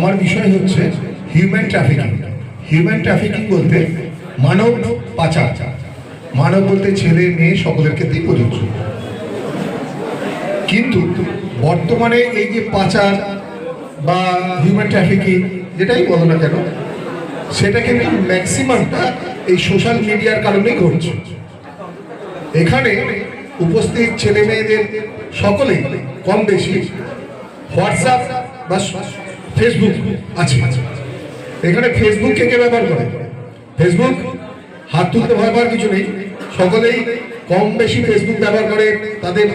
আমার বিষয় হচ্ছে হিউম্যান ট্রাফিকিং হিউম্যান ট্রাফিকিং বলতে মানব পাচার। মানব বলতে ছেলে, মেয়ে সকলের ক্ষেত্রেই প্রযোজ্য। কিন্তু বর্তমানে এই যে পাচার বা হিউম্যান ট্রাফিকিং যেটাই বলো না কেন সেটা কিন্তু ম্যাক্সিমামটা এই সোশ্যাল মিডিয়ার কারণেই ঘটছে। এখানে উপস্থিত ছেলে মেয়েদের সকলেই কম বেশি হোয়াটসঅ্যাপ বা ফেসবুক আছে। এখানে ফেসবুক কে কে ব্যবহার করে? ফেসবুক হাত তুলতে ভয় পাওয়ার কিছু নেই। সকলেই কম বেশি ফেসবুক ব্যবহার করে, তাদের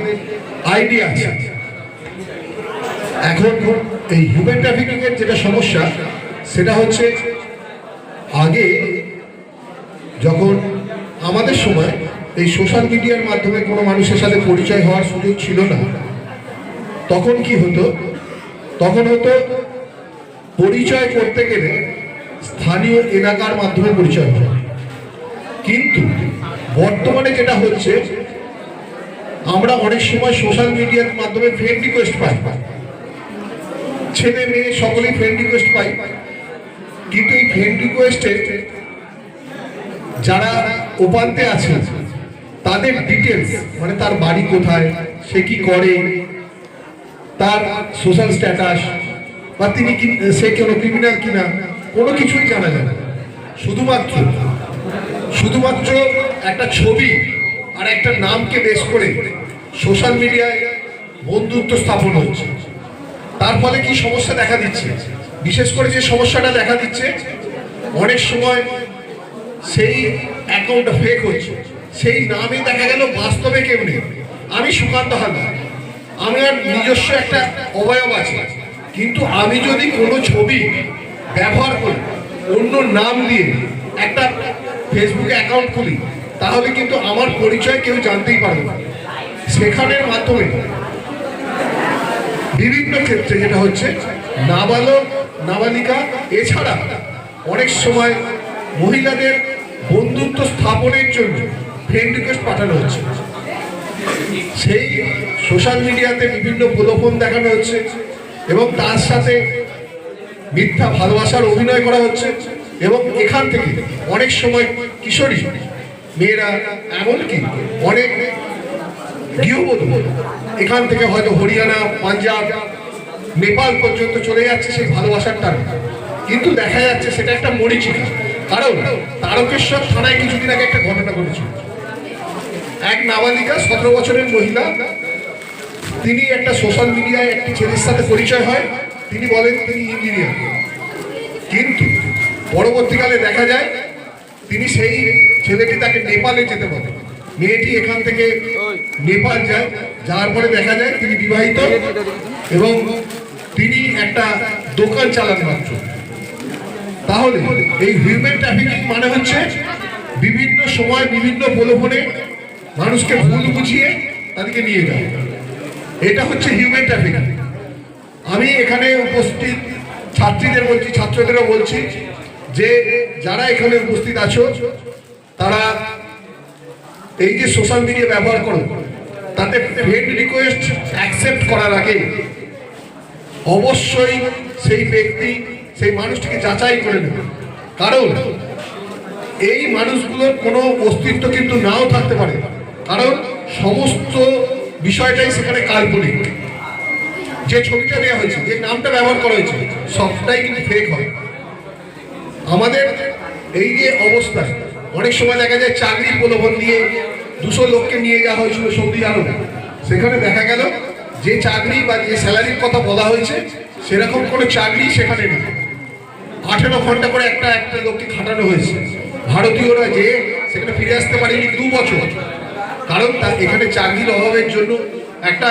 আইডি আছে। এখন এই হিউম্যান ট্রাফিকিং এর যেটা সমস্যা, সেটা হচ্ছে আগে যখন আমাদের সময় এই সোশ্যাল মিডিয়ার মাধ্যমে কোনো মানুষের সাথে পরিচয় হওয়ার সুযোগ ছিল না, তখন কি হতো? তখন হতো পরিচয় করতে গেলে স্থানীয় এলাকার মাধ্যমে পরিচয় হয়। কিন্তু বর্তমানে যেটা হচ্ছে, আমরা অনেক সময় সোশ্যাল মিডিয়ার মাধ্যমে ফ্রেন্ড রিকোয়েস্ট পাই। ছেলে মেয়ে সকলেই ফ্রেন্ড রিকোয়েস্ট পাই। কিন্তু এই ফ্রেন্ড রিকোয়েস্টে যারা উপান্তে আছে, তাদের ডিটেলস মানে তার বাড়ি কোথায়, সে কি করে, তার সোশ্যাল স্ট্যাটাস বা তিনি সে কোনো ক্রিমিনাল কিনা, কোনো কিছুই জানা যায় না। শুধুমাত্র শুধুমাত্র একটা ছবি আর একটা নামকে বেশ করে সোশ্যাল মিডিয়ায় বন্ধুত্ব স্থাপন হচ্ছে। তার ফলে কি সমস্যা দেখা দিচ্ছে? বিশেষ করে যে সমস্যাটা দেখা দিচ্ছে, অনেক সময় সেই অ্যাকাউন্টটা ফেক হচ্ছে। সেই নামে দেখা গেল বাস্তবে কেউ নেই। আমি সুকান্ত হালদার। আমার নিজস্ব একটা অবয়ব আছে। কিন্তু আমি যদি কোনো ছবি ব্যবহার করি, অন্য নাম দিয়ে একটা ফেসবুকে অ্যাকাউন্ট খুলি, তাহলে কিন্তু আমার পরিচয় কেউ জানতেই পারবে না। সেখানের মাধ্যমে বিভিন্ন ক্ষেত্রে যেটা হচ্ছে, নাবালক, নাবালিকা, এছাড়া অনেক সময় মহিলাদের বন্ধুত্ব স্থাপনের জন্য ফ্রেন্ড রিকোয়েস্ট পাঠানো হচ্ছে। সেই সোশ্যাল মিডিয়াতে বিভিন্ন প্রলোভন দেখানো হচ্ছে। এবং তার সাথে মিথ্যা ভালোবাসার অভিনয় করা হচ্ছে এবং এখান থেকে অনেক সময় কিশোরী মেয়েরা এমনকি অনেক গৃহবধূ এখান থেকে হয়তো হরিয়ানা, পাঞ্জাব, নেপাল পর্যন্ত চলে যাচ্ছে সেই ভালোবাসার টানে। কিন্তু দেখা যাচ্ছে সেটা একটা মরিচিকা। কারণ তারকেশ্বর থানায় কিছুদিন আগে একটা ঘটনা ঘটেছিল। এক নাবালিকা, সতেরো বছরের মহিলা তিনি একটা সোশ্যাল মিডিয়ায় একটি ছেলের সাথে পরিচয় হয়। তিনি বলেন, তিনি ইঞ্জিনিয়ার কিন্তু পরবর্তীকালে দেখা যায়, তিনি সেই ছেলেটি তাকে নেপালে যেতে বলে। মেয়েটি এখান থেকে নেপাল যায়। যাওয়ার পরে দেখা যায়, তিনি বিবাহিত এবং তিনি একটা দোকান চালান মাত্র। তাহলে এই হিউম্যান ট্রাফিকিং মানে হচ্ছে বিভিন্ন সময় বিভিন্ন প্রলোভনে মানুষকে ভুল বুঝিয়ে তাদেরকে নিয়ে যাওয়া। এটা হচ্ছে হিউম্যান ট্রাফিকিং আমি এখানে উপস্থিত ছাত্রীদের বলছি, ছাত্রদেরও বলছি যে যারা এখানে উপস্থিত আছো, তারা এই যে সোশ্যাল মিডিয়া ব্যবহার করো, তাতে ফ্রেন্ড রিকোয়েস্ট অ্যাকসেপ্ট করার আগে অবশ্যই সেই ব্যক্তি, সেই মানুষটিকে যাচাই করে নেবে। কারণ এই মানুষগুলোর কোনো অস্তিত্ব কিন্তু নাও থাকতে পারে। কারণ সমস্ত বিষয়টাই সেখানে কাল্পনিক। যে ছবিটা দেওয়া হয়েছে, যে নামটা ব্যবহার করা হয়েছে, সবটাই কিন্তু ফেক হয়। আমাদের এই যে অবস্থা অনেক সময় দেখা যায় চাকরি প্রলোভন দিয়ে দুশো লোককে নিয়ে যাওয়া হয়েছিল সৌদি আরবে। সেখানে দেখা গেল যে চাকরি বা যে স্যালারির কথা বলা হয়েছে, সেরকম কোনো চাকরি সেখানে নেই। আঠেরো ঘণ্টা করে একটা একটা লোককে খাটানো হয়েছে। ভারতীয়রা যে সেখানে ফিরে আসতে পারেনি দু বছর। কারণ তার এখানে চাকরির অভাবের জন্য একটা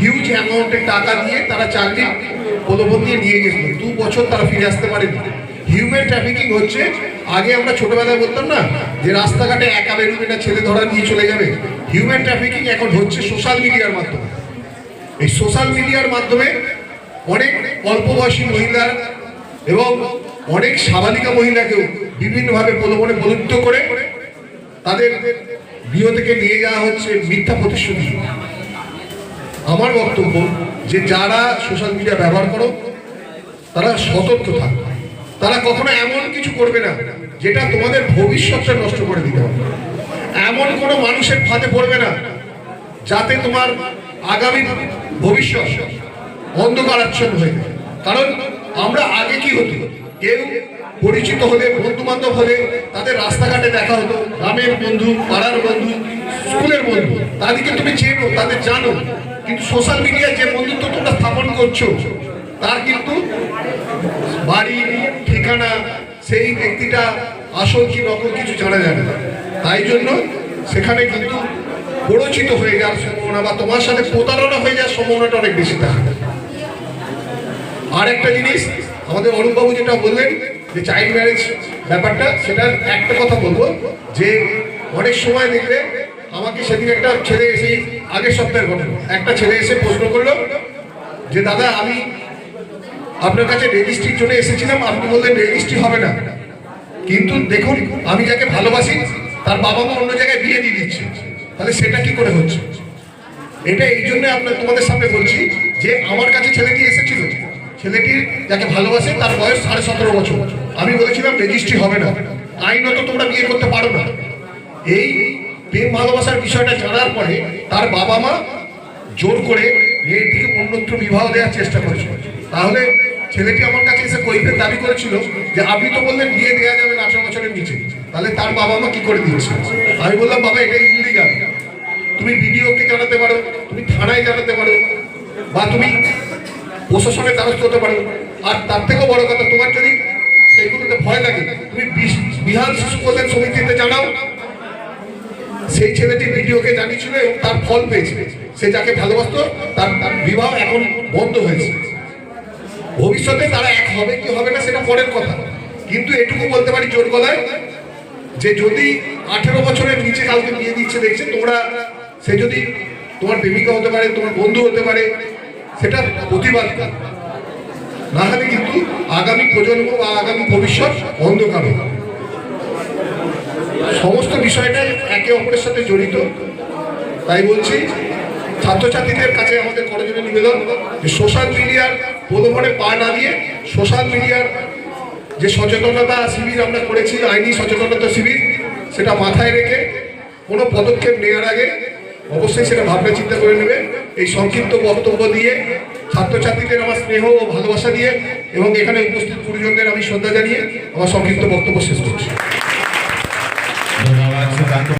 হিউজ অ্যামাউন্টের টাকা দিয়ে তারা চাকরি প্রলোভন দিয়ে নিয়ে গেছিল। দু বছর তারা ফিরে আসতে পারেনি। হিউম্যান ট্রাফিকিং হচ্ছে, আগে আমরা ছোটবেলায় বলতাম না যে রাস্তাঘাটে একা বেরোবে না, ছেলে ধরা নিয়ে চলে যাবে। হিউম্যান ট্রাফিকিং এখন হচ্ছে সোশ্যাল মিডিয়ার মাধ্যমে। এই সোশ্যাল মিডিয়ার মাধ্যমে অনেক অল্প বয়সী মহিলা এবং অনেক সাবালিকা মহিলাকেও বিভিন্নভাবে প্রলোভনে প্রলুব্ধ করে তাদের গৃহ থেকে নিয়ে যাওয়া হচ্ছে মিথ্যা প্রতিশ্রুতি। আমার বক্তব্য যে যারা সোশ্যাল মিডিয়া ব্যবহার করো, তারা সতর্ক থাকবে তারা কখনো এমন কিছু করবে না যেটা তোমাদের ভবিষ্যৎটা নষ্ট করে দিতে হবে এমন কোনো মানুষের ফাঁদে পড়বে না যাতে তোমার আগামী ভবিষ্যৎ অন্ধকারাচ্ছন্ন হয়ে যায়। কারণ আমরা আগে কি হতো? কেউ পরিচিত হলে বন্ধু বান্ধব হলে তাদের রাস্তাঘাটে দেখা হতো। গ্রামের বন্ধু, পাড়ার বন্ধু, স্কুলের বন্ধু। তাদেরকে তুমি চেনো, তাদের জানো। কিন্তু সোশ্যাল মিডিয়ায় যে বন্ধুত্ব তোমরা স্থাপন করছ, তার কিন্তু বাড়ি, ঠিকানা সেই ব্যক্তিটা আসল কি নকল কিছু জানা যাবে না। তাই জন্য সেখানে কিন্তু পরিচিত হয়ে যাওয়ার সম্ভাবনা বা তোমার সাথে প্রতারণা হয়ে যাওয়ার সম্ভাবনাটা অনেক বেশি থাকে। আর একটা জিনিস, আমাদের অরূপবাবু যেটা বললেন যে চাইল্ড ম্যারেজ ব্যাপারটা, সেটা একটা কথা বলব, যে অনেক সময় দেখবে আমাকে সেদিন একটা ছেলে এসে আগের সপ্তাহের ঘটনা। একটা ছেলে এসে প্রশ্ন করল যে, দাদা, আমি আপনার কাছে রেজিস্ট্রির জন্য এসেছিলাম, আপনি বললেন রেজিস্ট্রি হবে না। কিন্তু দেখুন, আমি যাকে ভালোবাসি, তার বাবা মা অন্য জায়গায় বিয়ে দিয়ে দিচ্ছে। তাহলে সেটা কি করে হচ্ছে? এটা এই জন্য আপনার তোমাদের সামনে বলছি যে, আমার কাছে ছেলেটি এসেছিল ছেলেটি যাকে ভালোবাসে তার বয়স সাড়ে সতেরো বছর। আমি বলেছিলাম, রেজিস্ট্রি হবে না। আইনত তোমরা বিয়ে করতে পারো না। এই প্রেম ভালোবাসার বিষয়টা জানার পরে তার বাবা মা জোর করে মেয়েটিকে অন্যত্র বিবাহ দেওয়ার চেষ্টা করেছিল। তাহলে ছেলেটি আমার কাছে এসে কৈফের দাবি করেছিল যে, আপনি তো বললেন বিয়ে দেওয়া যাবে আঠারো বছরের নিচে। তাহলে তার বাবা মা কি করে দিয়েছে? আমি বললাম, বাবা, এটা ইলিগাল। তুমি বিডিওকে জানাতে পারো, তুমি থানায় জানাতে পারো, বা তুমি প্রশাসনের দ্বারস্থ হতে পারো আর তার থেকেও বড় কথা, তোমার যদি সেইগুলোতে ভয় লাগে, তুমি বিহার শিশু কল্যাণ সমিতিতে জানাও। সেই ছেলেটি ভিডিওকে জানিয়েছিল এবং তার ফল পেয়েছে। সে যাকে ভালোবাসতো, তার তার বিবাহ এখন বন্ধ হয়েছে। ভবিষ্যতে তারা এক হবে কি হবে না, সেটা পরের কথা। কিন্তু এটুকু বলতে পারি জোর গলায়, যে যদি আঠেরো বছরের নিচে কাউকে বিয়ে দিচ্ছে, দেখছে তোমরা, সে যদি তোমার প্রেমিকা হতে পারে, তোমার বন্ধু হতে পারে সেটা প্রতিবাদ করো। না হলে কিন্তু আগামী প্রজন্ম বা আগামী ভবিষ্যৎ অন্ধকার সমস্ত বিষয়টাই একে অপরের সাথে জড়িত। তাই বলছি, ছাত্রছাত্রীদের কাছে আমাদের করজনের নিবেদন যে সোশ্যাল মিডিয়ার প্রলোভনে পা না দিয়ে সোশ্যাল মিডিয়ার যে সচেতনতা শিবির আমরা করেছি, আইনি সচেতনতা শিবির, সেটা মাথায় রেখে কোনো পদক্ষেপ নেওয়ার আগে অবশ্যই সেটা ভাবনা চিন্তা করে নেবে। এই সংক্ষিপ্ত বক্তব্য দিয়ে ছাত্রছাত্রীদের আমার স্নেহ ও ভালোবাসা দিয়ে এবং এখানে উপস্থিত গুরুজনদের আমি শ্রদ্ধা জানিয়ে আমার সংক্ষিপ্ত বক্তব্য শেষ করছি।